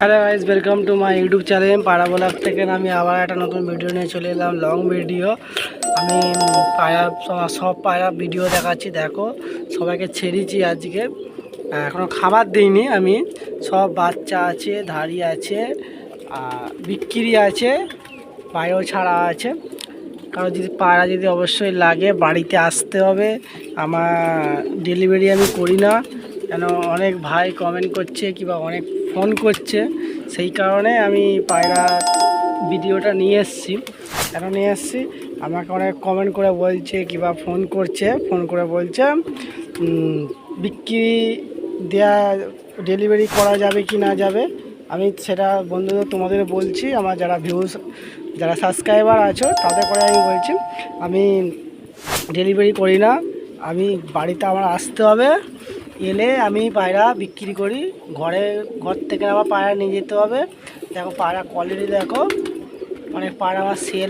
Hello guys welcome to my YouTube channel পাড়া blog থেকে। আমি আবার একটা নতুন ভিডিও নিয়ে চলে এলাম লং ভিডিও আমি পায়রা সব- পায়রা ভিডিও দেখাচ্ছি দেখো। সবাইকে ছেড়েছি আজকে। আহ, এখনও খাবার দিইনি আমি। সব বাচ্চা আছে ধাড়ি আছে বিক্রি আছে পায়রাও ছাড়া আছে। কারণ যদি পায়রা যদি অবশ্যই লাগে বাড়িতে আসতে হবে। আমার ডেলিভারি আমি করি না। কেন অনেক ভাই কমেন্ট করছে কিংবা অনেক ফোন করছে, সেই কারণে আমি পায়রা ভিডিওটা নিয়ে এসেছি। কেন নিয়ে এসেছি? আমাকে অনেক কমেন্ট করে বলছে, কিংবা ফোন করছে ফোন করে বলছে বিক্রি দেয়া ডেলিভারি করা যাবে কি না যাবে? আমি সেটা বন্ধুদের, তোমাদের বলছি, আমার যারা ভিউজ যারা সাবস্ক্রাইবার আছো, তাদের করে আমি বলছি, আমি ডেলিভারি করি না, আমি বাড়িতে আমার আসতে হবে। এলে আমি পায়রা বিক্রি করি। ঘরে, ঘর থেকে আবার পায়রা নিয়ে যেতে হবে। দেখো পায়রা কোয়ালিটি দেখো। অনেক পায়রা আমার সেল